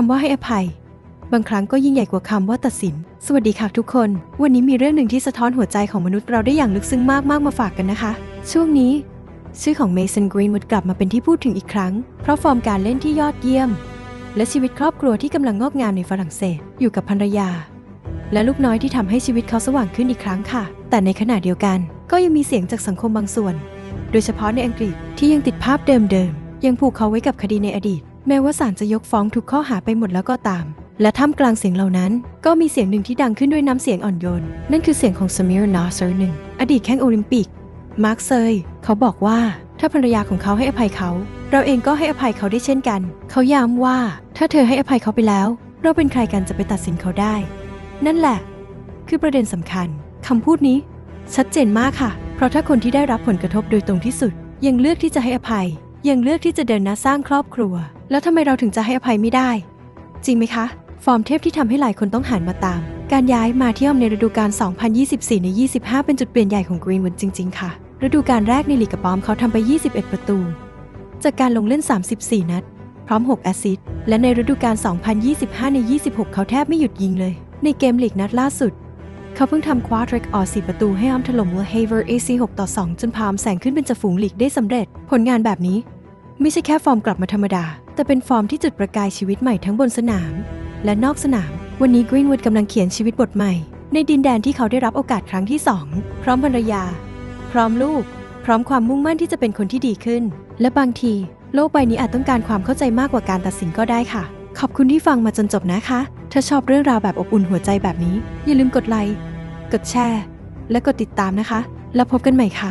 คำว่าให้อภัย บางครั้งก็ยิ่งใหญ่กว่าคำว่าตัดสิน สวัสดีค่ะทุกคน วันนี้มีเรื่องหนึ่งที่สะท้อนหัวใจของมนุษย์เราได้อย่างลึกซึ้งมากๆมาฝากกันนะคะ ช่วงนี้ ชื่อของเมสันกรีนวูดกลับมาเป็นที่พูดถึงอีกครั้ง เพราะฟอร์มการเล่นที่ยอดเยี่ยม และชีวิตครอบครัวที่กำลังงอกงามในฝรั่งเศส อยู่กับภรรยา และลูกน้อยที่ทำให้ชีวิตเขาสว่างขึ้นอีกครั้งค่ะ แต่ในขณะเดียวกัน ก็ยังมีเสียงจากสังคมบางส่วน โดยเฉพาะในอังกฤษที่ยังติดภาพเดิมๆยังผูกเขาไว้กับคดีในอดีต แม้ว่าศาลจะยกฟ้องทุกข้อหาไปหมดแล้วก็ตาม และท่ามกลางเสียงเหล่านั้น ก็มีเสียงหนึ่งที่ดังขึ้นด้วยน้ำเสียงอ่อนโยน นั่นคือเสียงของสมิรนาเซอร์หนึ่งอดีตแข้งโอลิมปิก มาร์คเซยเขาบอกว่าถ้าภรรยาของเขาให้อภัยเขา เราเองก็ให้อภัยเขาได้เช่นกัน เขาย้ำว่า ถ้าเธอให้อภัยเขาไปแล้ว เราเป็นใครกันจะไปตัดสินเขาได้ นั่นแหละ คือประเด็นสำคัญคำพูดนี้ ชัดเจนมากค่ะ เพราะถ้าคนที่ได้รับผลกระทบโดยตรงที่สุด ยังเลือกที่จะให้อภัย ยังเลือกที่จะเดินหน้าสร้างครอบครัว แล้วทำไมเราถึงจะให้อภัยไม่ได้ จริงไหมคะ ฟอร์มเทพที่ทำให้หลายคนต้องหันมาตาม การย้ายมาที่ออมในฤดูกาล 2024 ใน 25 เป็นจุดเปลี่ยนใหญ่ของกรีนวูดจริง ๆ ค่ะ ฤดูกาลแรกในลีกกับปอมเขาทำไป 21 ประตู จากการลงเล่น 34 นัด พร้อม 6 แอสซิสต์ และในฤดูกาล 2025 ใน 26 เขาแทบไม่หยุดยิงเลย ในเกมลีกนัดล่าสุดเขาเพิ่งทำคว้าเทรคออสี่ประตูให้อ้อมถล่มเวอร์เฮเวอร์เอซี6ต่อ 2 จนพามแสงขึ้นเป็นจ่ฝูงลีกได้สำเร็จ ผลงานแบบนี้ ไม่ใช่แค่ฟอร์มกลับมาธรรมดา แต่เป็นฟอร์มที่จุดประกายชีวิตใหม่ทั้งบนสนาม และนอกสนาม วันนี้กรีนวูดกำลังเขียนชีวิตบทใหม่ ในดินแดนที่เขาได้รับโอกาสครั้งที่2พร้อมภรรยา พร้อมลูก พร้อมความมุ่งมั่นที่จะเป็นคนที่ดีขึ้น และบางที โลกใบนี้อาจต้องการความเข้าใจมากกว่าการตัดสินก็ได้ค่ะ ขอบคุณที่ฟังมาจนจบนะคะ ถ้าชอบเรื่องราวแบบอบอุ่นหัวใจแบบนี้ อย่าลืมกดไลค์กดแชร์ และกดติดตามนะคะ แล้วพบกันใหม่ค่ะ